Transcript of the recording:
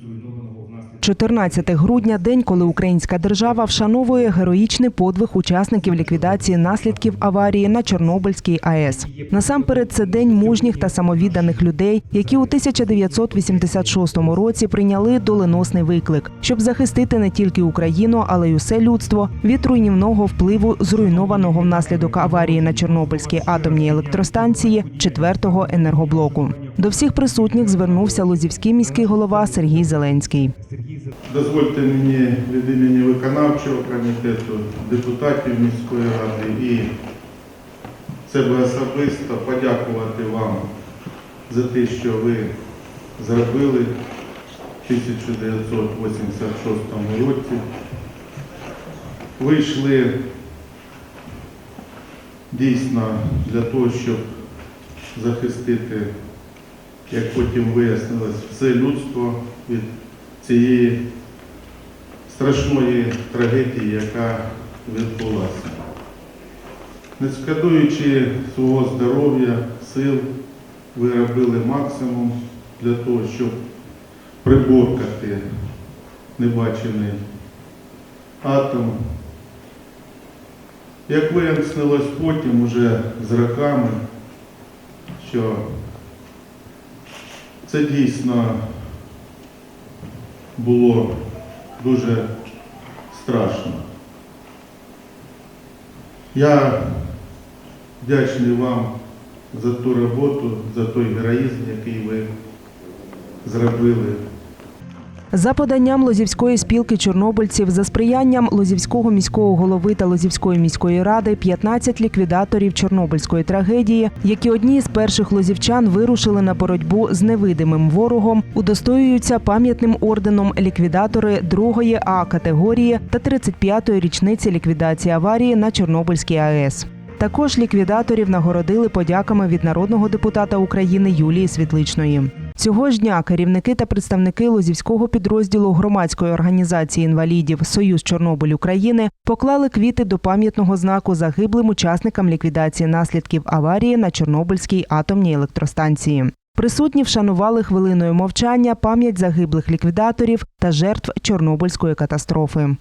зруйнованого внаслідок 14 грудня день, коли українська держава вшановує героїчний подвиг учасників ліквідації наслідків аварії на Чорнобильській АЕС. Насамперед, це день мужніх та самовідданих людей, які у 1986 році прийняли доленосний виклик, щоб захистити не тільки Україну, але й усе людство від руйнівного впливу зруйнованого внаслідок аварії на Чорнобильській атомній електростанції четвертого енергоблоку. До всіх присутніх звернувся Лозівський міський голова Сергій Зеленський. Дозвольте мені від імені виконавчого комітету, депутатів міської ради і себе особисто подякувати вам за те, що ви зробили в 1986 році. Вийшли дійсно для того, щоб захистити, як потім вияснилось, все людство від цієї страшної трагедії, яка відбулася. Не шкодуючи свого здоров'я, сил, ви робили максимум для того, щоб приборкати небачений атом. Як вияснилось потім уже з роками, що це дійсно було дуже страшно. Я вдячний вам за ту роботу, за той героїзм, який ви зробили. За поданням Лозівської спілки чорнобильців, за сприянням Лозівського міського голови та Лозівської міської ради, 15 ліквідаторів Чорнобильської трагедії, які одні з перших лозівчан вирушили на боротьбу з невидимим ворогом, удостоюються пам'ятним орденом ліквідатори другої А категорії та 35-ї річниці ліквідації аварії на Чорнобильській АЕС. Також ліквідаторів нагородили подяками від народного депутата України Юлії Світличної. Цього ж дня керівники та представники Лозівського підрозділу громадської організації інвалідів Союз Чорнобиль України поклали квіти до пам'ятного знаку загиблим учасникам ліквідації наслідків аварії на Чорнобильській атомній електростанції. Присутні вшанували хвилиною мовчання пам'ять загиблих ліквідаторів та жертв Чорнобильської катастрофи.